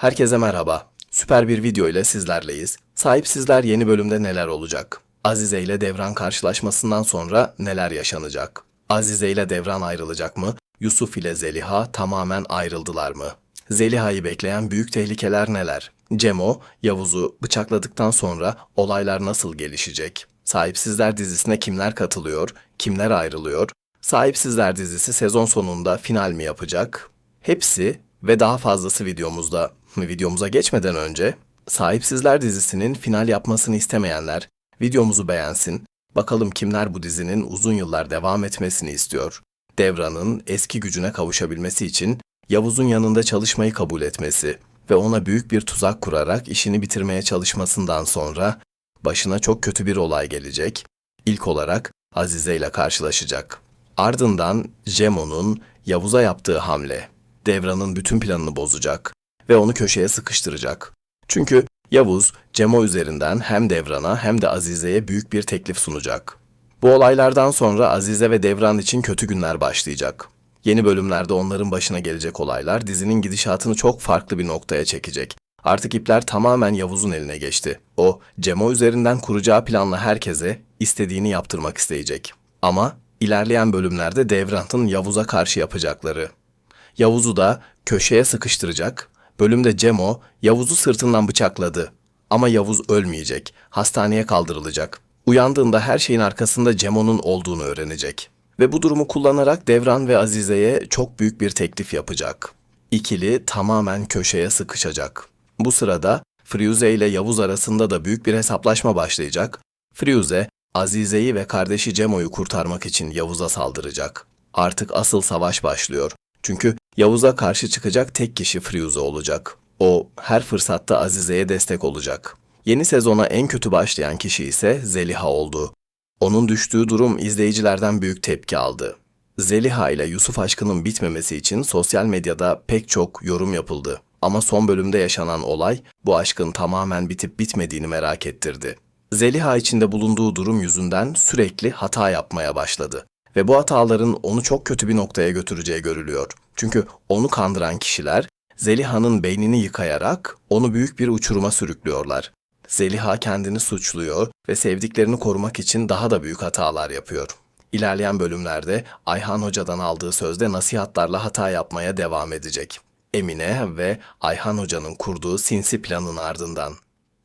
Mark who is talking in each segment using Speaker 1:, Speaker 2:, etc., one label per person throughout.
Speaker 1: Herkese merhaba. Süper bir video ile sizlerleyiz. Sahipsizler yeni bölümde neler olacak? Azize ile Devran karşılaşmasından sonra neler yaşanacak? Azize ile Devran ayrılacak mı? Yusuf ile Zeliha tamamen ayrıldılar mı? Zeliha'yı bekleyen büyük tehlikeler neler? Cemo, Yavuz'u bıçakladıktan sonra olaylar nasıl gelişecek? Sahipsizler dizisine kimler katılıyor? Kimler ayrılıyor? Sahipsizler dizisi sezon sonunda final mi yapacak? Hepsi ve daha fazlası videomuzda. Videomuza geçmeden önce Sahipsizler dizisinin final yapmasını istemeyenler videomuzu beğensin. Bakalım kimler bu dizinin uzun yıllar devam etmesini istiyor. Devran'ın eski gücüne kavuşabilmesi için Yavuz'un yanında çalışmayı kabul etmesi ve ona büyük bir tuzak kurarak işini bitirmeye çalışmasından sonra başına çok kötü bir olay gelecek. İlk olarak Azize ile karşılaşacak. Ardından Jemo'nun Yavuz'a yaptığı hamle Devran'ın bütün planını bozacak ve onu köşeye sıkıştıracak. Çünkü Yavuz, Cemo üzerinden hem Devran'a hem de Azize'ye büyük bir teklif sunacak. Bu olaylardan sonra Azize ve Devran için kötü günler başlayacak. Yeni bölümlerde onların başına gelecek olaylar dizinin gidişatını çok farklı bir noktaya çekecek. Artık ipler tamamen Yavuz'un eline geçti. O, Cemo üzerinden kuracağı planla herkese istediğini yaptırmak isteyecek. Ama ilerleyen bölümlerde Devran'ın Yavuz'a karşı yapacakları. Yavuz'u da köşeye sıkıştıracak. Bölümde Cemo Yavuz'u sırtından bıçakladı. Ama Yavuz ölmeyecek. Hastaneye kaldırılacak. Uyandığında her şeyin arkasında Cemo'nun olduğunu öğrenecek. Ve bu durumu kullanarak Devran ve Azize'ye çok büyük bir teklif yapacak. İkili tamamen köşeye sıkışacak. Bu sırada Firuze ile Yavuz arasında da büyük bir hesaplaşma başlayacak. Firuze, Azize'yi ve kardeşi Cemo'yu kurtarmak için Yavuz'a saldıracak. Artık asıl savaş başlıyor. Çünkü Yavuz'a karşı çıkacak tek kişi Firuze olacak. O her fırsatta Azize'ye destek olacak. Yeni sezona en kötü başlayan kişi ise Zeliha oldu. Onun düştüğü durum izleyicilerden büyük tepki aldı. Zeliha ile Yusuf aşkının bitmemesi için sosyal medyada pek çok yorum yapıldı. Ama son bölümde yaşanan olay bu aşkın tamamen bitip bitmediğini merak ettirdi. Zeliha içinde bulunduğu durum yüzünden sürekli hata yapmaya başladı ve bu hataların onu çok kötü bir noktaya götüreceği görülüyor. Çünkü onu kandıran kişiler Zeliha'nın beynini yıkayarak onu büyük bir uçuruma sürüklüyorlar. Zeliha kendini suçluyor ve sevdiklerini korumak için daha da büyük hatalar yapıyor. İlerleyen bölümlerde Ayhan Hoca'dan aldığı sözde nasihatlarla hata yapmaya devam edecek. Emine ve Ayhan Hoca'nın kurduğu sinsi planın ardından.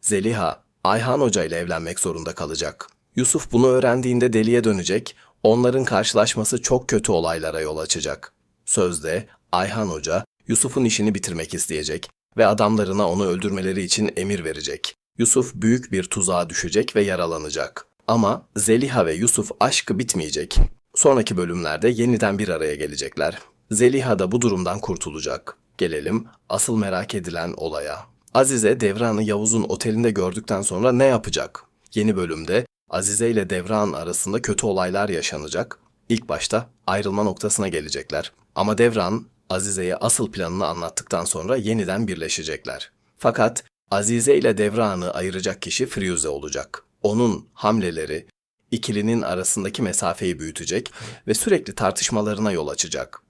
Speaker 1: Zeliha, Ayhan Hoca ile evlenmek zorunda kalacak. Yusuf bunu öğrendiğinde deliye dönecek, onların karşılaşması çok kötü olaylara yol açacak. Sözde Ayhan Hoca Yusuf'un işini bitirmek isteyecek ve adamlarına onu öldürmeleri için emir verecek. Yusuf büyük bir tuzağa düşecek ve yaralanacak. Ama Zeliha ve Yusuf aşkı bitmeyecek. Sonraki bölümlerde yeniden bir araya gelecekler. Zeliha da bu durumdan kurtulacak. Gelelim asıl merak edilen olaya. Azize Devran'ı Yavuz'un otelinde gördükten sonra ne yapacak? Yeni bölümde Azize ile Devran arasında kötü olaylar yaşanacak. İlk başta ayrılma noktasına gelecekler. Ama Devran Azize'ye asıl planını anlattıktan sonra yeniden birleşecekler. Fakat Azize ile Devran'ı ayıracak kişi Firuze olacak. Onun hamleleri ikilinin arasındaki mesafeyi büyütecek ve sürekli tartışmalarına yol açacak.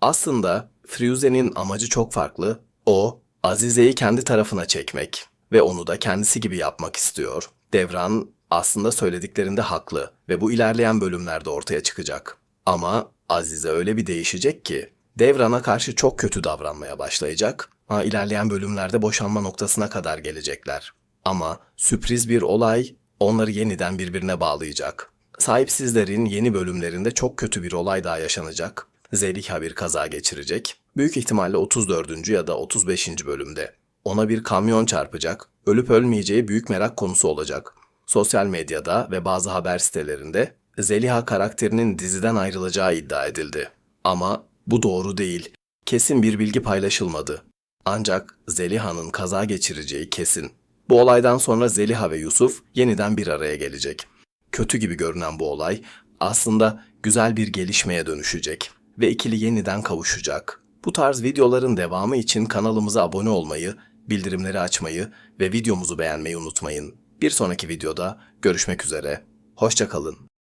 Speaker 1: Aslında Firuze'nin amacı çok farklı. O, Azize'yi kendi tarafına çekmek ve onu da kendisi gibi yapmak istiyor. Devran aslında söylediklerinde haklı ve bu ilerleyen bölümlerde ortaya çıkacak. Ama Azize öyle bir değişecek ki Devran'a karşı çok kötü davranmaya başlayacak. Ha, ilerleyen bölümlerde boşanma noktasına kadar gelecekler. Ama sürpriz bir olay onları yeniden birbirine bağlayacak. Sahipsizlerin yeni bölümlerinde çok kötü bir olay daha yaşanacak. Zeliha bir kaza geçirecek. Büyük ihtimalle 34. ya da 35. bölümde. Ona bir kamyon çarpacak. Ölüp ölmeyeceği büyük merak konusu olacak. Sosyal medyada ve bazı haber sitelerinde Zeliha karakterinin diziden ayrılacağı iddia edildi. Ama bu doğru değil. Kesin bir bilgi paylaşılmadı. Ancak Zeliha'nın kaza geçireceği kesin. Bu olaydan sonra Zeliha ve Yusuf yeniden bir araya gelecek. Kötü gibi görünen bu olay aslında güzel bir gelişmeye dönüşecek ve ikili yeniden kavuşacak. Bu tarz videoların devamı için kanalımıza abone olmayı, bildirimleri açmayı ve videomuzu beğenmeyi unutmayın. Bir sonraki videoda görüşmek üzere. Hoşçakalın.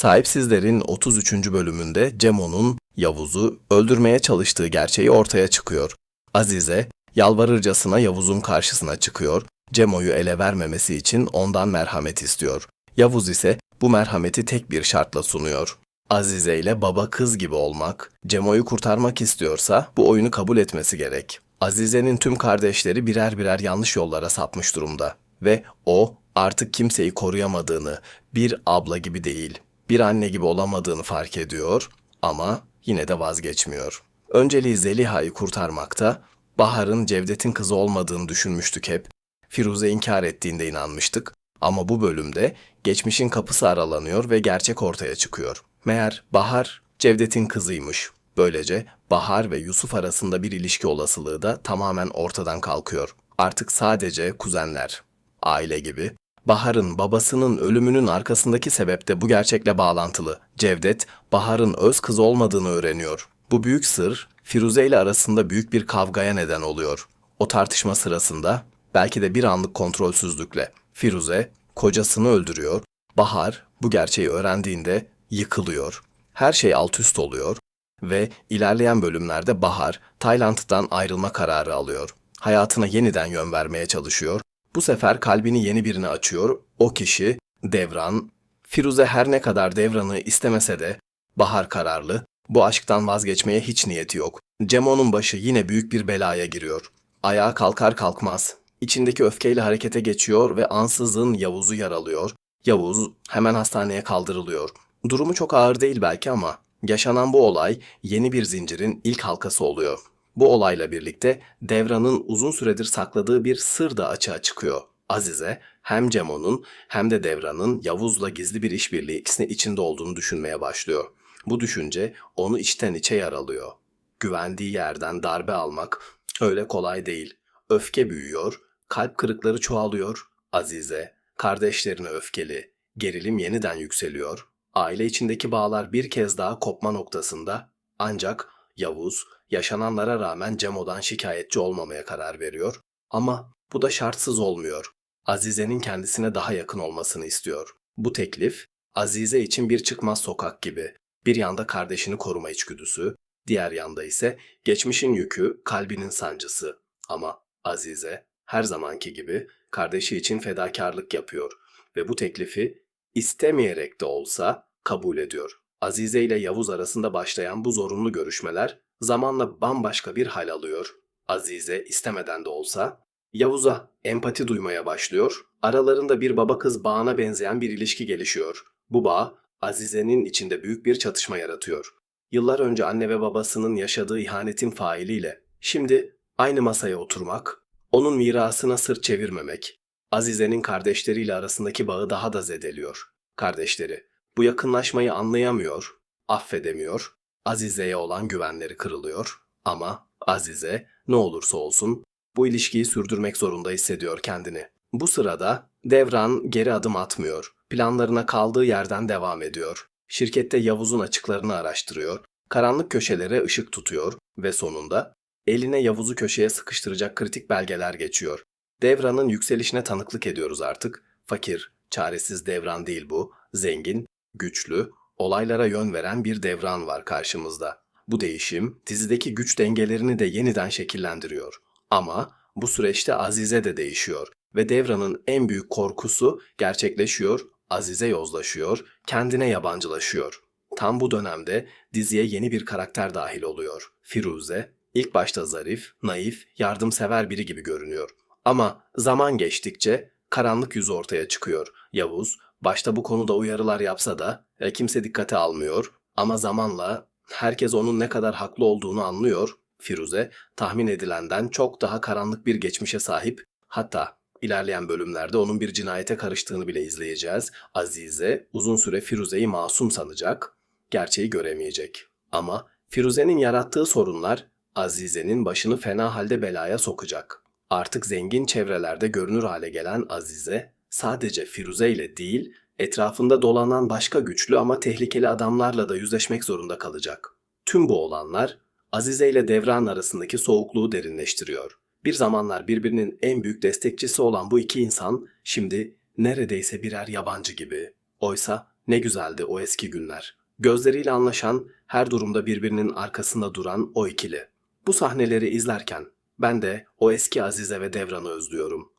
Speaker 1: Sahipsizlerin 33. bölümünde Cemo'nun Yavuz'u öldürmeye çalıştığı gerçeği ortaya çıkıyor. Azize yalvarırcasına Yavuz'un karşısına çıkıyor. Cemo'yu ele vermemesi için ondan merhamet istiyor. Yavuz ise bu merhameti tek bir şartla sunuyor. Azize ile baba kız gibi olmak, Cemo'yu kurtarmak istiyorsa bu oyunu kabul etmesi gerek. Azize'nin tüm kardeşleri birer birer yanlış yollara sapmış durumda ve o artık kimseyi koruyamadığını, bir abla gibi değil, bir anne gibi olamadığını fark ediyor ama yine de vazgeçmiyor. Önceliği Zeliha'yı kurtarmakta, Bahar'ın Cevdet'in kızı olmadığını düşünmüştük hep. Firuze inkar ettiğinde inanmıştık ama bu bölümde geçmişin kapısı aralanıyor ve gerçek ortaya çıkıyor. Meğer Bahar Cevdet'in kızıymış. Böylece Bahar ve Yusuf arasında bir ilişki olasılığı da tamamen ortadan kalkıyor. Artık sadece kuzenler, aile gibi. Bahar'ın babasının ölümünün arkasındaki sebep de bu gerçekle bağlantılı. Cevdet, Bahar'ın öz kızı olmadığını öğreniyor. Bu büyük sır, Firuze ile arasında büyük bir kavgaya neden oluyor. O tartışma sırasında, belki de bir anlık kontrolsüzlükle, Firuze kocasını öldürüyor. Bahar bu gerçeği öğrendiğinde yıkılıyor. Her şey alt üst oluyor ve ilerleyen bölümlerde Bahar Tayland'dan ayrılma kararı alıyor. Hayatına yeniden yön vermeye çalışıyor. Bu sefer kalbini yeni birine açıyor. O kişi Devran. Firuze her ne kadar Devran'ı istemese de Bahar kararlı. Bu aşktan vazgeçmeye hiç niyeti yok. Cemo'nun başı yine büyük bir belaya giriyor. Ayağa kalkar kalkmaz. İçindeki öfkeyle harekete geçiyor ve ansızın Yavuz'u yaralıyor. Yavuz hemen hastaneye kaldırılıyor. Durumu çok ağır değil belki ama yaşanan bu olay yeni bir zincirin ilk halkası oluyor. Bu olayla birlikte Devran'ın uzun süredir sakladığı bir sır da açığa çıkıyor. Azize hem Cemo'nun hem de Devran'ın Yavuz'la gizli bir işbirliği ikisinin içinde olduğunu düşünmeye başlıyor. Bu düşünce onu içten içe yaralıyor. Güvendiği yerden darbe almak öyle kolay değil. Öfke büyüyor, kalp kırıkları çoğalıyor. Azize, kardeşlerine öfkeli, gerilim yeniden yükseliyor. Aile içindeki bağlar bir kez daha kopma noktasında ancak Yavuz yaşananlara rağmen Cemo'dan şikayetçi olmamaya karar veriyor. Ama bu da şartsız olmuyor. Azize'nin kendisine daha yakın olmasını istiyor. Bu teklif Azize için bir çıkmaz sokak gibi. Bir yanda kardeşini koruma içgüdüsü, diğer yanda ise geçmişin yükü, kalbinin sancısı. Ama Azize her zamanki gibi kardeşi için fedakarlık yapıyor ve bu teklifi istemeyerek de olsa kabul ediyor. Azize ile Yavuz arasında başlayan bu zorunlu görüşmeler zamanla bambaşka bir hal alıyor. Azize istemeden de olsa Yavuz'a empati duymaya başlıyor. Aralarında bir baba kız bağına benzeyen bir ilişki gelişiyor. Bu bağ Azize'nin içinde büyük bir çatışma yaratıyor. Yıllar önce anne ve babasının yaşadığı ihanetin failiyle şimdi aynı masaya oturmak, onun mirasına sırt çevirmemek, Azize'nin kardeşleriyle arasındaki bağı daha da zedeliyor. Kardeşleri bu yakınlaşmayı anlayamıyor, affedemiyor, Azize'ye olan güvenleri kırılıyor ama Azize ne olursa olsun bu ilişkiyi sürdürmek zorunda hissediyor kendini. Bu sırada Devran geri adım atmıyor. Planlarına kaldığı yerden devam ediyor. Şirkette Yavuz'un açıklarını araştırıyor. Karanlık köşelere ışık tutuyor ve sonunda eline Yavuz'u köşeye sıkıştıracak kritik belgeler geçiyor. Devran'ın yükselişine tanıklık ediyoruz artık. Fakir, çaresiz Devran değil bu. Zengin, güçlü, olaylara yön veren bir Devran var karşımızda. Bu değişim dizideki güç dengelerini de yeniden şekillendiriyor. Ama bu süreçte Azize de değişiyor ve Devran'ın en büyük korkusu gerçekleşiyor, Azize yozlaşıyor, kendine yabancılaşıyor. Tam bu dönemde diziye yeni bir karakter dahil oluyor. Firuze, ilk başta zarif, naif, yardımsever biri gibi görünüyor. Ama zaman geçtikçe karanlık yüzü ortaya çıkıyor. Yavuz, başta bu konuda uyarılar yapsa da e, kimse dikkate almıyor. Ama zamanla herkes onun ne kadar haklı olduğunu anlıyor. Firuze, tahmin edilenden çok daha karanlık bir geçmişe sahip. Hatta ilerleyen bölümlerde onun bir cinayete karıştığını bile izleyeceğiz. Azize uzun süre Firuze'yi masum sanacak, gerçeği göremeyecek. Ama Firuze'nin yarattığı sorunlar Azize'nin başını fena halde belaya sokacak. Artık zengin çevrelerde görünür hale gelen Azize sadece Firuze ile değil, etrafında dolanan başka güçlü ama tehlikeli adamlarla da yüzleşmek zorunda kalacak. Tüm bu olanlar Azize ile Devran arasındaki soğukluğu derinleştiriyor. Bir zamanlar birbirinin en büyük destekçisi olan bu iki insan şimdi neredeyse birer yabancı gibi. Oysa ne güzeldi o eski günler. Gözleriyle anlaşan, her durumda birbirinin arkasında duran o ikili. Bu sahneleri izlerken ben de o eski Azize ve Devran'ı özlüyorum.